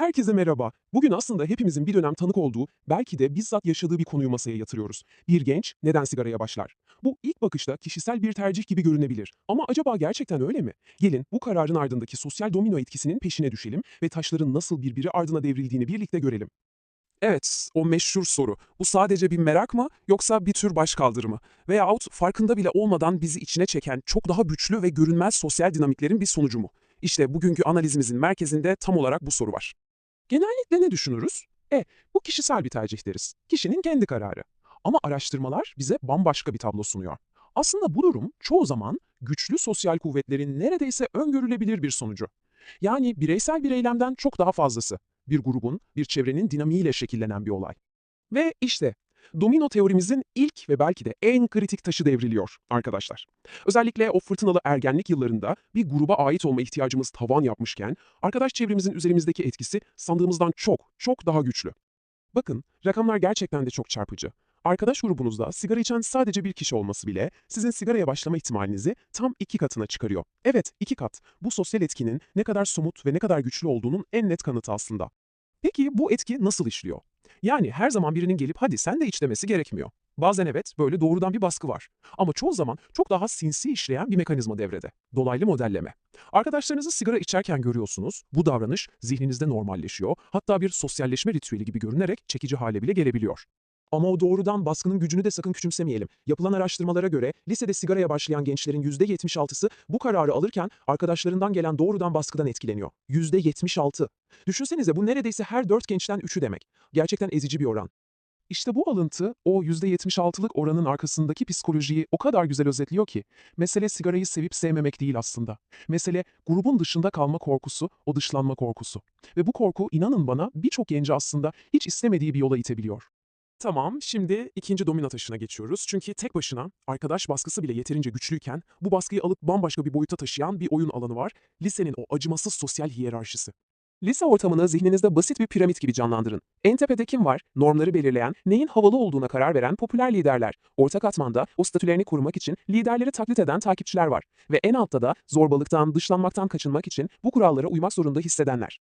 Herkese merhaba. Bugün aslında hepimizin bir dönem tanık olduğu, belki de bizzat yaşadığı bir konuyu masaya yatırıyoruz. Bir genç neden sigaraya başlar? Bu ilk bakışta kişisel bir tercih gibi görünebilir. Ama acaba gerçekten öyle mi? Gelin bu kararın ardındaki sosyal domino etkisinin peşine düşelim ve taşların nasıl birbiri ardına devrildiğini birlikte görelim. Evet, o meşhur soru. Bu sadece bir merak mı yoksa bir tür başkaldırı mı? Veyahut farkında bile olmadan bizi içine çeken çok daha güçlü ve görünmez sosyal dinamiklerin bir sonucu mu? İşte bugünkü analizimizin merkezinde tam olarak bu soru var. Genellikle ne düşünürüz? E, bu kişisel bir tercih deriz. Kişinin kendi kararı. Ama araştırmalar bize bambaşka bir tablo sunuyor. Aslında bu durum çoğu zaman güçlü sosyal kuvvetlerin neredeyse öngörülebilir bir sonucu. Yani bireysel bir eylemden çok daha fazlası. Bir grubun, bir çevrenin dinamiğiyle şekillenen bir olay. Ve işte domino teorimizin ilk ve belki de en kritik taşı devriliyor arkadaşlar. Özellikle o fırtınalı ergenlik yıllarında bir gruba ait olma ihtiyacımız tavan yapmışken arkadaş çevremizin üzerimizdeki etkisi sandığımızdan çok çok daha güçlü. Bakın rakamlar gerçekten de çok çarpıcı. Arkadaş grubunuzda sigara içen sadece bir kişi olması bile sizin sigaraya başlama ihtimalinizi tam iki katına çıkarıyor. Evet iki kat. Bu sosyal etkinin ne kadar somut ve ne kadar güçlü olduğunun en net kanıtı aslında. Peki bu etki nasıl işliyor? Yani her zaman birinin gelip hadi sen de iç demesi gerekmiyor. Bazen evet böyle doğrudan bir baskı var. Ama çoğu zaman çok daha sinsi işleyen bir mekanizma devrede. Dolaylı modelleme. Arkadaşlarınızı sigara içerken görüyorsunuz. Bu davranış zihninizde normalleşiyor. Hatta bir sosyalleşme ritüeli gibi görünerek çekici hale bile gelebiliyor. Ama o doğrudan baskının gücünü de sakın küçümsemeyelim. Yapılan araştırmalara göre lisede sigaraya başlayan gençlerin %76'sı bu kararı alırken arkadaşlarından gelen doğrudan baskıdan etkileniyor. %76. Düşünsenize bu neredeyse her 4 gençten 3'ü demek. Gerçekten ezici bir oran. İşte bu alıntı o %76'lık oranın arkasındaki psikolojiyi o kadar güzel özetliyor ki. Mesele sigarayı sevip sevmemek değil aslında. Mesele grubun dışında kalma korkusu, o dışlanma korkusu. Ve bu korku inanın bana birçok genci aslında hiç istemediği bir yola itebiliyor. Tamam, şimdi ikinci domino taşına geçiyoruz. Çünkü tek başına arkadaş baskısı bile yeterince güçlüyken bu baskıyı alıp bambaşka bir boyuta taşıyan bir oyun alanı var. Lisenin o acımasız sosyal hiyerarşisi. Lise ortamını zihninizde basit bir piramit gibi canlandırın. En tepede kim var? Normları belirleyen, neyin havalı olduğuna karar veren popüler liderler. Orta katmanda o statülerini korumak için liderleri taklit eden takipçiler var. Ve en altta da zorbalıktan, dışlanmaktan kaçınmak için bu kurallara uymak zorunda hissedenler.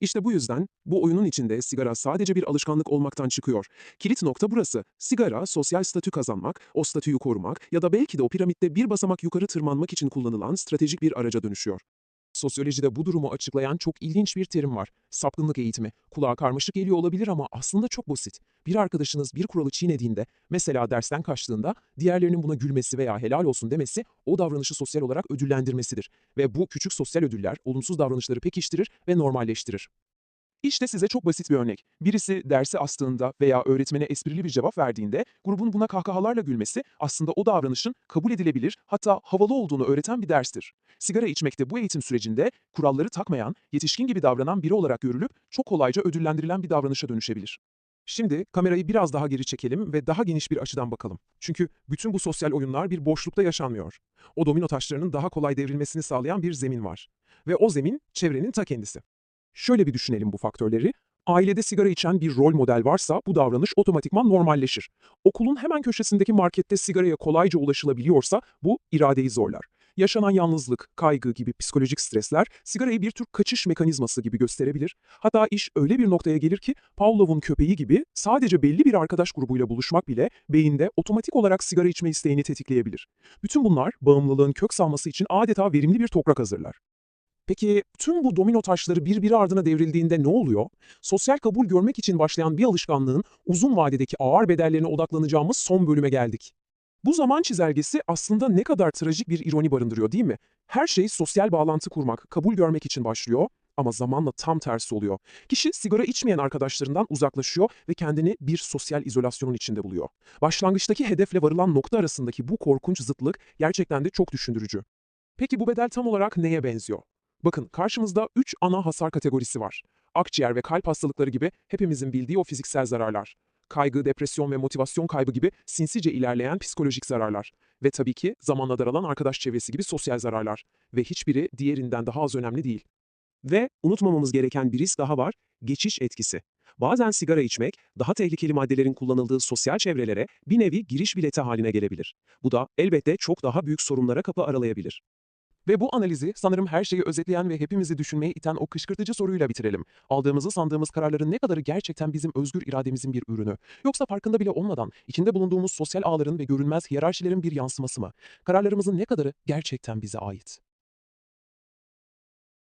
İşte bu yüzden bu oyunun içinde sigara sadece bir alışkanlık olmaktan çıkıyor. Kilit nokta burası. Sigara sosyal statü kazanmak, o statüyü korumak ya da belki de o piramitte bir basamak yukarı tırmanmak için kullanılan stratejik bir araca dönüşüyor. Sosyolojide bu durumu açıklayan çok ilginç bir terim var. Sapkınlık eğitimi. Kulağa karmaşık geliyor olabilir ama aslında çok basit. Bir arkadaşınız bir kuralı çiğnediğinde, mesela dersten kaçtığında, diğerlerinin buna gülmesi veya helal olsun demesi o davranışı sosyal olarak ödüllendirmesidir. Ve bu küçük sosyal ödüller olumsuz davranışları pekiştirir ve normalleştirir. İşte size çok basit bir örnek. Birisi dersi astığında veya öğretmene esprili bir cevap verdiğinde grubun buna kahkahalarla gülmesi aslında o davranışın kabul edilebilir hatta havalı olduğunu öğreten bir derstir. Sigara içmekte bu eğitim sürecinde kuralları takmayan, yetişkin gibi davranan biri olarak görülüp çok kolayca ödüllendirilen bir davranışa dönüşebilir. Şimdi kamerayı biraz daha geri çekelim ve daha geniş bir açıdan bakalım. Çünkü bütün bu sosyal oyunlar bir boşlukta yaşanmıyor. O domino taşlarının daha kolay devrilmesini sağlayan bir zemin var. Ve o zemin çevrenin ta kendisi. Şöyle bir düşünelim bu faktörleri. Ailede sigara içen bir rol model varsa bu davranış otomatikman normalleşir. Okulun hemen köşesindeki markette sigaraya kolayca ulaşılabiliyorsa bu iradeyi zorlar. Yaşanan yalnızlık, kaygı gibi psikolojik stresler sigarayı bir tür kaçış mekanizması gibi gösterebilir. Hatta iş öyle bir noktaya gelir ki Pavlov'un köpeği gibi sadece belli bir arkadaş grubuyla buluşmak bile beyinde otomatik olarak sigara içme isteğini tetikleyebilir. Bütün bunlar bağımlılığın kök salması için adeta verimli bir toprak hazırlar. Peki tüm bu domino taşları birbiri ardına devrildiğinde ne oluyor? Sosyal kabul görmek için başlayan bir alışkanlığın uzun vadedeki ağır bedellerine odaklanacağımız son bölüme geldik. Bu zaman çizelgesi aslında ne kadar trajik bir ironi barındırıyor değil mi? Her şey sosyal bağlantı kurmak, kabul görmek için başlıyor ama zamanla tam tersi oluyor. Kişi sigara içmeyen arkadaşlarından uzaklaşıyor ve kendini bir sosyal izolasyonun içinde buluyor. Başlangıçtaki hedefle varılan nokta arasındaki bu korkunç zıtlık gerçekten de çok düşündürücü. Peki bu bedel tam olarak neye benziyor? Bakın karşımızda 3 ana hasar kategorisi var. Akciğer ve kalp hastalıkları gibi hepimizin bildiği o fiziksel zararlar. Kaygı, depresyon ve motivasyon kaybı gibi sinsice ilerleyen psikolojik zararlar. Ve tabii ki zamanla daralan arkadaş çevresi gibi sosyal zararlar. Ve hiçbiri diğerinden daha az önemli değil. Ve unutmamamız gereken bir risk daha var, geçiş etkisi. Bazen sigara içmek, daha tehlikeli maddelerin kullanıldığı sosyal çevrelere bir nevi giriş bileti haline gelebilir. Bu da elbette çok daha büyük sorunlara kapı aralayabilir. Ve bu analizi sanırım her şeyi özetleyen ve hepimizi düşünmeye iten o kışkırtıcı soruyla bitirelim. Aldığımızı sandığımız kararların ne kadarı gerçekten bizim özgür irademizin bir ürünü? Yoksa farkında bile olmadan içinde bulunduğumuz sosyal ağların ve görünmez hiyerarşilerin bir yansıması mı? Kararlarımızın ne kadarı gerçekten bize ait?